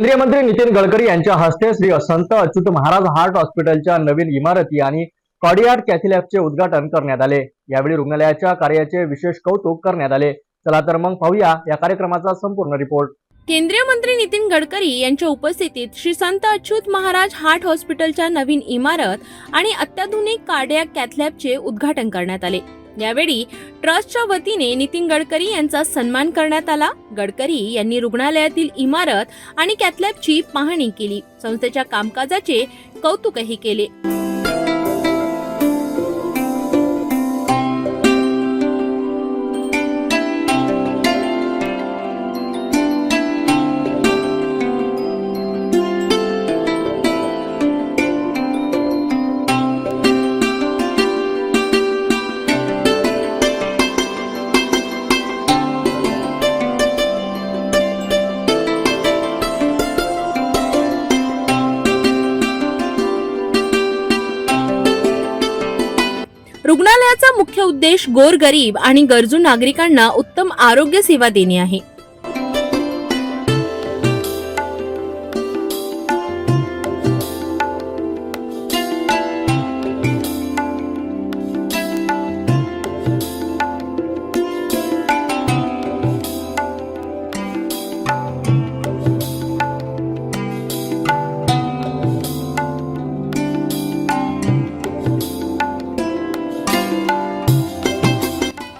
केंद्रीय मंत्री नितीन गडकरी यांच्या हस्ते श्री संत अच्युत महाराज हार्ट हॉस्पिटलच्या नवीन इमारती आणि कॉडियार्ड कॅथिलॅबचे उद्घाटन करण्यात आले. यावेळी रुग्णालयाच्या कार्याचे विशेष कौतुक करण्यात आले. चला तर मग पाहूया या कार्यक्रमाचा संपूर्ण रिपोर्ट केंद्रीय मंत्री नितीन गडकरी यांच्या उपस्थितीत श्री संत अच्युत महाराज हार्ट हॉस्पिटलच्या नवीन इमारत आणि अत्याधुनिक कार्डियाक कॅथलॅबचे उद्घाटन करण्यात आले. यावेळी ट्रस्टच्या वतीने नितीन गडकरी यांचा सन्मान करण्यात आला. गडकरी यांनी रुग्णालयातील इमारत आणि कॅथलॅबची पाहणी केली. संस्थेच्या कामकाजाचे कौतुकही केले. रुग्णालयाचा मुख्य उद्देश गोरगरीब आणि गरजू नागरिकांना उत्तम आरोग्य सेवा देणे आहे.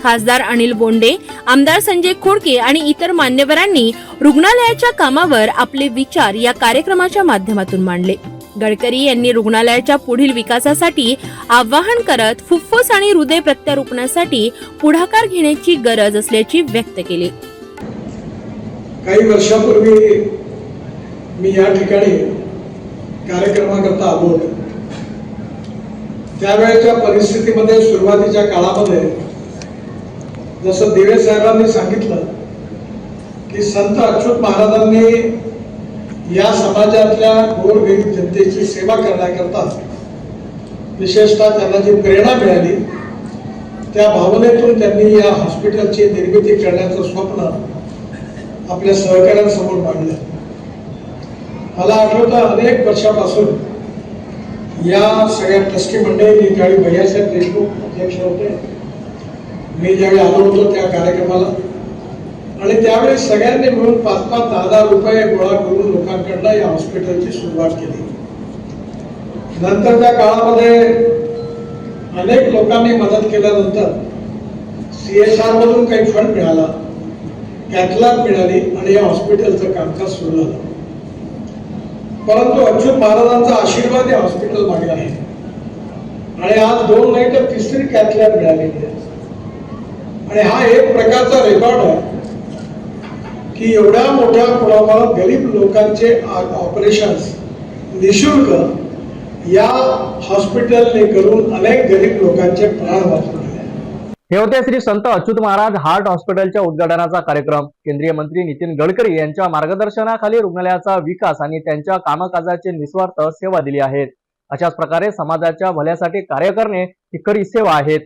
खासदार अनिल बोंडे आमदार संजय खोडके आणि इतर मान्यवरांनी रुग्णालयाच्या कामावर आपले विचार या कार्यक्रमाच्या माध्यमातून मांडले. गडकरी यांनी रुग्णालयाच्या पुढील विकासासाठी आवाहन करत फुफ्फुस आणि हृदय प्रत्यारोपणासाठी पुढाकार घेण्याची गरज असल्याची व्यक्त केली. काही वर्षापूर्वी मी या ठिकाणी कार्यक्रमाकरता आलो होतो. त्यावेळेच्या परिस्थितीमध्ये सुरुवातीच्या काळामध्ये जसं दिवे साहेबांनी सांगितलं की संत अच्युत महाराजांनी या समाजातल्या गोरगरीब जनतेची सेवा करण्याकरता विशेषतः त्यांना जी प्रेरणा मिळाली त्या भावनेतून त्यांनी या हॉस्पिटलची निर्मिती करण्याचं स्वप्न आपल्या सहकाऱ्यांसमोर मांडलं. मला आठवतं अनेक वर्षापासून या सगळ्या ट्रस्टी मंडळी ज्यावेळी भैयासाहेब देशमुख अध्यक्ष होते मी ज्यावेळी आलो होतो त्या कार्यक्रमाला आणि त्यावेळी सगळ्यांनी मिळून पाच पाच दहा दहा रुपये गोळा करून लोकांकडनं या हॉस्पिटलची सुरुवात केली. नंतरच्या काळामध्ये अनेक लोकांनी मदत केल्यानंतर सी एस आर मधून काही फंड मिळाला कॅटलॉग मिळाली आणि या हॉस्पिटलचं कामकाज सुरू झालं. परंतु अच्युत महाराजांचा आशीर्वाद या हॉस्पिटल मागे आहे. आणि आज दोन नाही तर तिसरी कॅथलॅब मिळालेली आहे. आणि हा एक प्रकारचा रेकॉर्ड आहे की एवढ्या मोठ्या प्रमाणात गरीब लोकांचे ऑपरेशन्स निशुल्क या हॉस्पिटलने करून अनेक गरीब लोकांचे प्राण वाचवले. हे होते श्री संत अच्युत महाराज हार्ट हॉस्पिटलच्या उद्घाटनाचा कार्यक्रम. केंद्रीय मंत्री नितीन गडकरी यांच्या मार्गदर्शनाखाली रुग्णालयाचा विकास आणि त्यांच्या कामकाजाचे निस्वार्थ सेवा दिली आहेत. अशाच प्रकारे समाजाच्या भल्यासाठी कार्य करणे ही खरी सेवा आहेत.